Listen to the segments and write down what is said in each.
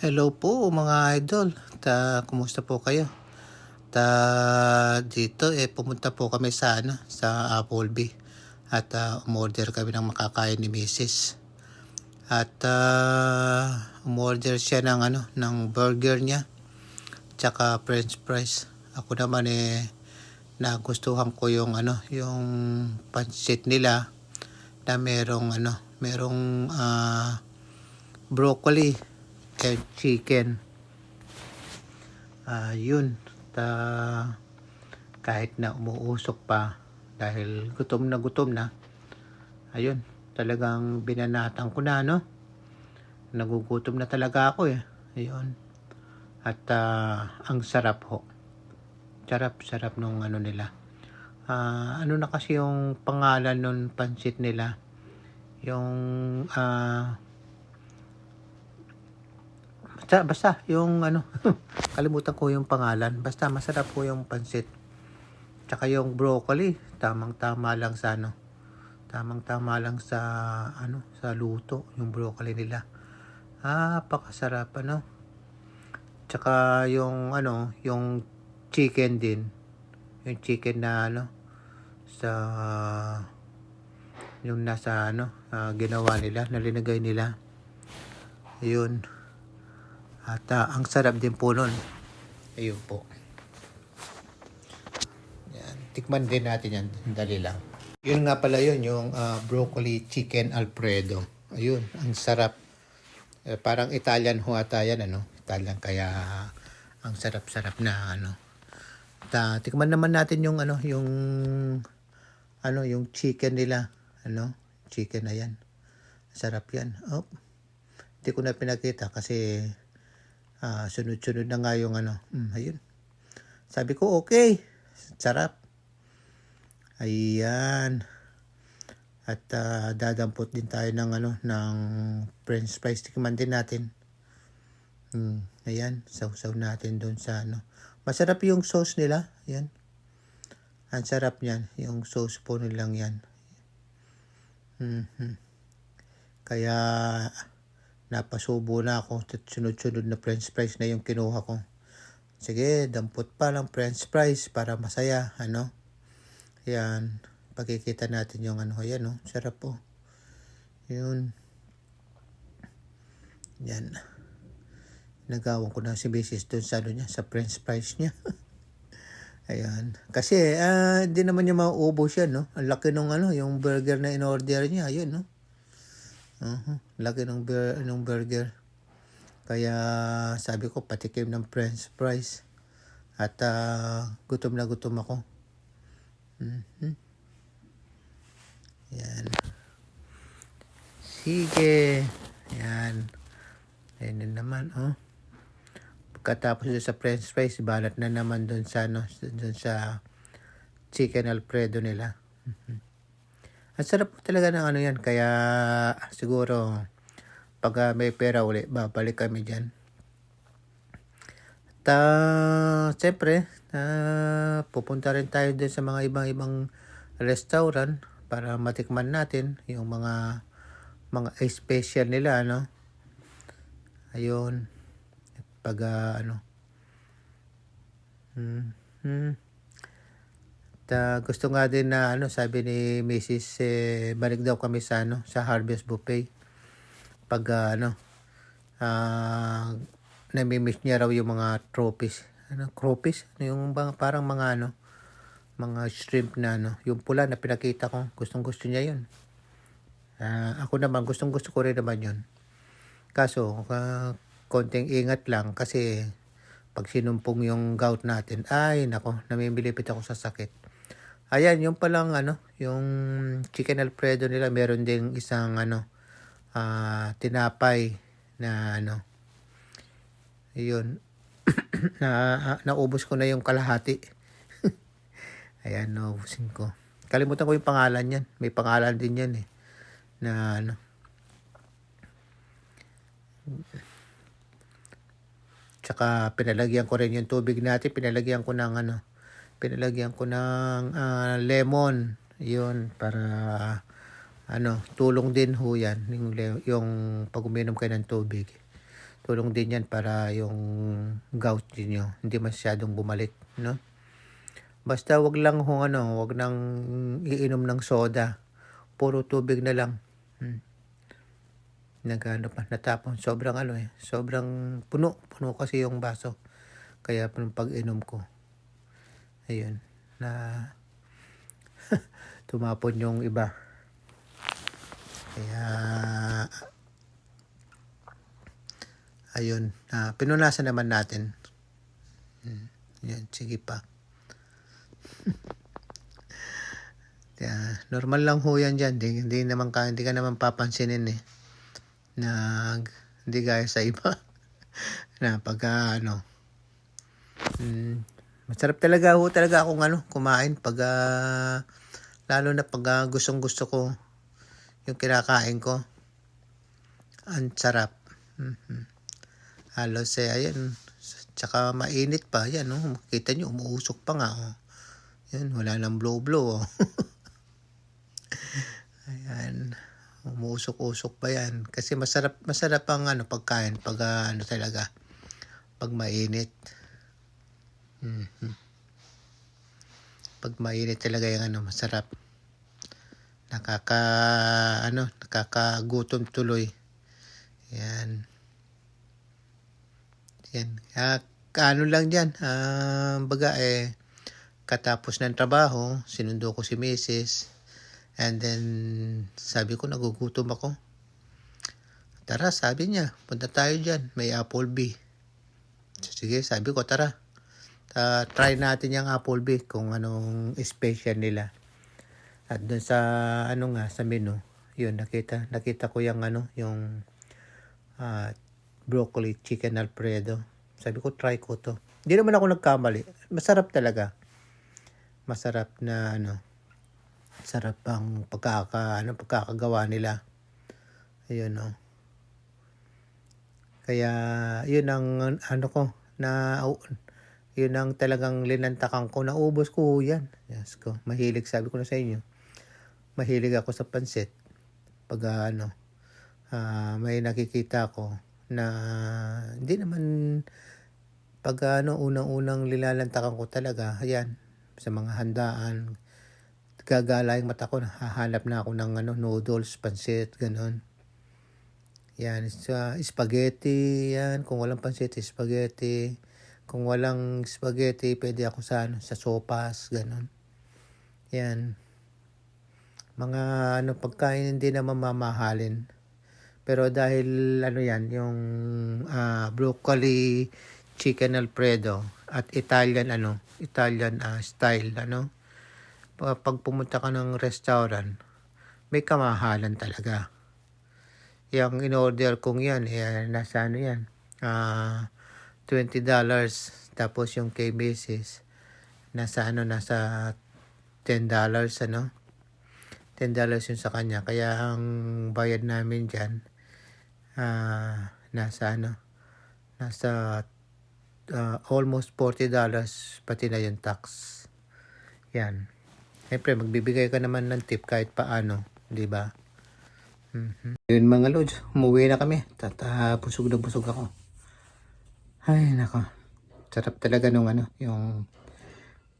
Hello po mga idol. Ta, kumusta po kayo? Ta, dito eh pumunta po kami sa ano, sa Applebee at uh, umorder kami ng makakain ni Mrs. At uh, umorder siya ng ano, ng burger niya tsaka french fries. Ako naman eh nagustuhan ko yung ano, yung pancit nila na merong ano, merong ah, broccoli and chicken. Ah, yun. Ta kahit na umuusok pa dahil gutom na gutom na. Ayun, talagang binanatan ko na no. Nagugutom na talaga ako eh. Ayun. At ah, ang sarap ho. Sarap, sarap nung ano nila. Ah, ano na kasi yung pangalan nun pansit nila? Yung ah Basta, basta, yung ano, kalimutan ko yung pangalan. Basta masarap po yung pansit. Tsaka yung broccoli, tamang-tama lang sa ano. Tamang-tama lang sa ano, sa luto, yung broccoli nila. Ah, pakasarap ano. Tsaka yung ano, yung chicken din. Yung chicken na ano, sa yung nasa ano, ah, ginawa nila, nalinagay nila. Yun. At ah, ang sarap din po nun. Ayun po. Yan. Tikman din natin yan. Dali lang. Yun nga pala yun, yung ah, broccoli chicken alfredo. Ayun, ang sarap. Eh, parang Italian ho ata yan, ano? Italian, kaya ang sarap-sarap na, ano. Ta, tikman naman natin yung, ano, yung, ano, yung chicken nila. Ano? Chicken na yan. Sarap yan. Oh. Hindi ko na pinakita kasi ah, sunod-sunod na nga yung ano. Mm, ayun. Sabi ko, okay. Sarap. Ayan. At ah, dadampot din tayo ng ano, ng french fries. Tikman din natin. Hmm, ayan. Sausaw natin doon sa ano. Masarap yung sauce nila. Ayan. Ang sarap niyan. Yung sauce po nilang yan. Mhm. Kaya napasubo na ako. Sunod-sunod na french fries na yung kinuha ko. Sige, dampot pa lang french fries para masaya, ano. Yan. Pagkikita natin yung ano, yan, no. Sarap po. Yun. Yan. Nagawan ko na si Mrs. dun sa ano niya, sa french fries niya. Ayan. Kasi, ah, hindi naman niya mauubos yan, no. Ang laki nung ano, yung burger na in-order niya, ayun, no. Uh Laki ng, bur- ng burger. Kaya sabi ko patikim ng french fries. At ah, gutom na gutom ako. Mhm. Yan. Sige. Yan. Ayan na naman, oh. Pagkatapos sa french fries, balat na naman doon sa, ano, doon sa chicken alfredo nila. Mhm. Ang sarap talaga ng ano yan. Kaya siguro pag ah, may pera uli, babalik kami dyan. At uh, siyempre, ah, pupunta rin tayo din sa mga ibang-ibang restaurant para matikman natin yung mga mga special nila, ano. Ayun. Pag ah, ano. Hmm. hmm. Ah, gusto nga din na ano, sabi ni Mrs. Eh, balik daw kami sa ano, sa Harvest Buffet. Pag ah, ano, ah, namimiss niya raw yung mga trophies. Ano, trophies? Yung bang, parang mga ano, mga shrimp na ano, yung pula na pinakita ko, gustong gusto niya yun. Ah, ako naman, gustong gusto ko rin naman yun. Kaso, ah, konting ingat lang kasi pag sinumpong yung gout natin, ay nako, namimilipit ako sa sakit. Ayan, yung palang ano, yung chicken alfredo nila, meron ding isang ano, ah, tinapay na ano, yun, na, ah, naubos ko na yung kalahati. Ayan, naubusin ko. Kalimutan ko yung pangalan yan. May pangalan din yan eh. Na ano. Tsaka pinalagyan ko rin yung tubig natin. Pinalagyan ko ng ano. Pinalagyan ko ng ah, lemon. Yun, para ano, tulong din ho yan. Yung, yung pag uminom kayo ng tubig. tulong din yan para yung gout din nyo hindi masyadong bumalik no basta wag lang ho ano wag nang iinom ng soda puro tubig na lang hmm. nagano pa natapon sobrang ano eh sobrang puno puno kasi yung baso kaya pag pag-inom ko ayun na tumapon yung iba kaya ayun ah, pinunasan naman natin hmm, yan sige pa Kaya, normal lang ho yan dyan. Hindi, hindi, naman ka, hindi ka naman papansinin eh. Na hindi gaya sa iba. na pagka ano. Mm, masarap talaga ho talaga akong ano, kumain. Pag, ah, lalo na pag ah, gustong gusto ko yung kinakain ko. Ang sarap. Mhm. Halos eh, ayan. Tsaka mainit pa. Yan, oh. Kita nyo, umuusok pa nga. Oh. Yan, wala nang blow-blow. Oh. Ayan. Umusok-usok pa yan. Kasi masarap, masarap ang ano, pagkain pag ah, ano talaga, pag mainit. Mhm. Pag mainit talaga yung ano, masarap. Nakaka, ano, nakakagutom tuloy. Yan. Yan. Ah, ano lang dyan, ah, baga eh, katapos ng trabaho, sinundo ko si Mrs. And then, sabi ko, nagugutom ako. Tara, sabi niya, punta tayo dyan, may Applebee. Sige, sabi ko, tara. Ah, try natin yung Applebee kung anong special nila. At dun sa, ano nga, sa menu, yun, nakita, nakita ko yung ano, yung ah, broccoli chicken alfredo. Sabi ko, try ko to. Hindi naman ako nagkamali. Masarap talaga. Masarap na, ano, sarap ang pagkaka, ano, pagkakagawa nila. Ayun, no. Kaya, yun ang, ano ko, na, yun ang talagang linantakan ko. Naubos ko yan. Yes ko. Mahilig, sabi ko na sa inyo. Mahilig ako sa pansit. Pag, ah, ano, ah, may nakikita ko na hindi naman pag ano unang-unang lilalantakan ko talaga ayan sa mga handaan gagala yung mata ko hahanap na ako ng ano noodles pansit ganon yan sa spaghetti yan kung walang pansit spaghetti kung walang spaghetti pwede ako sa ano sa sopas ganon yan mga ano pagkain hindi naman mamahalin pero dahil ano yan, yung ah, broccoli chicken alfredo at Italian ano, Italian ah, style ano. Pa- Pag pumunta ka ng restaurant, may kamahalan talaga. Yung in-order kong yan, eh, nasa ano yan, ah $20 tapos yung kay Mrs. nasa ano, nasa $10 ano. $10 yun sa kanya. Kaya ang bayad namin dyan, ah nasa ano, nasa ah, almost $40 pati na yung tax. Yan. Siyempre, magbibigay ka naman ng tip kahit paano, di ba? Mhm. Yun mga lods, umuwi na kami. Tata, busog na busog ako. Ay, nako. Sarap talaga nung ano, yung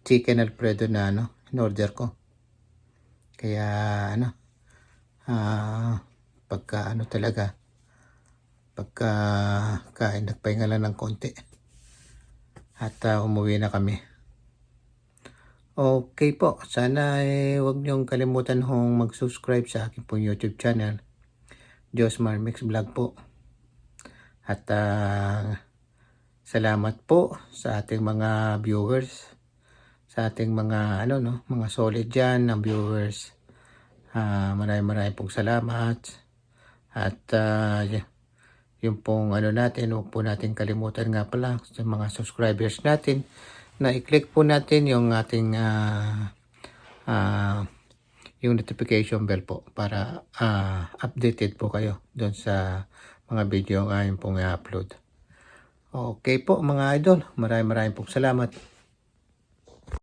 chicken alfredo na ano, in-order ko. Kaya ano, ah, pagka ano talaga, pagka kain, nagpahinga lang ng konti. At ah, umuwi na kami. Okay po, sana eh, huwag niyong kalimutan hong mag-subscribe sa aking pong YouTube channel. Josmar Mix Vlog po. At ah, salamat po sa ating mga viewers. Sa ating mga ano no, mga solid diyan ng viewers. Ah, maraming maraming pong salamat. At ah, y- yung pong ano natin, huwag po natin kalimutan nga pala sa mga subscribers natin na i-click po natin yung ating ah, ah, yung notification bell po para ah, updated po kayo doon sa mga video ang ayon pong i-upload. Okay po mga idol, maraming maraming pong salamat.